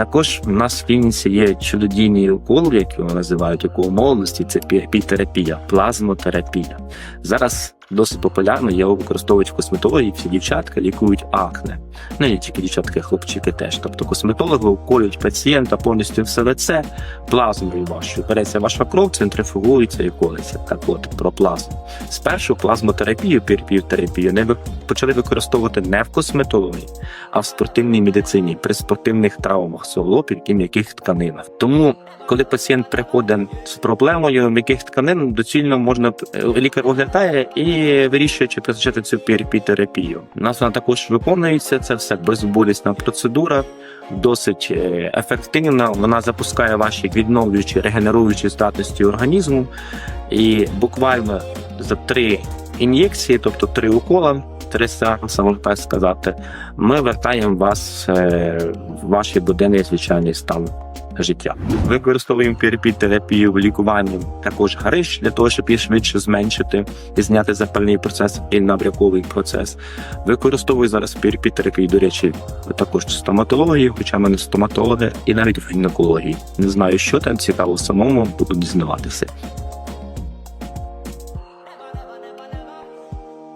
Також в нас в клініці є чудодійний укол, який називають укол молодості. Це пітерапія, плазмотерапія. Зараз досить популярно, його використовують в косметології. Всі дівчатка лікують акне. Ну не тільки дівчатки, хлопчики теж. Тобто косметологи уколюють пацієнта повністю все лице плазмою вашою. Береться ваша кров, центрифугується і колиться. Так от про плазму. Спершу плазмотерапію, пірпіотерапію не почали використовувати не в косметології, а в спортивній медицині при спортивних травмах суглобів і м'яких тканинах. Тому, коли пацієнт приходить з проблемою м'яких тканин, доцільно можна е, лікар оглядає і вирішує, чи призначати цю терапію. У нас вона також виконується. Це все безболісна процедура. Досить е, ефективна. Вона запускає ваші відновлюючі регенеруючі здатності організму, і буквально за три ін'єкції, тобто три укола, три сеанси, можна так сказати, ми вертаємо вас е, в ваш буденний звичайний стан життя. Використовуємо терапію в лікуванні також гарищ для того, щоб її швидше зменшити і зняти запальний процес і набряковий процес. Використовую зараз терапію, до речі, також стоматології, хоча ми мене стоматологи і навіть в гінекології. Не знаю, що там цікаво самому, буду дізнаватися.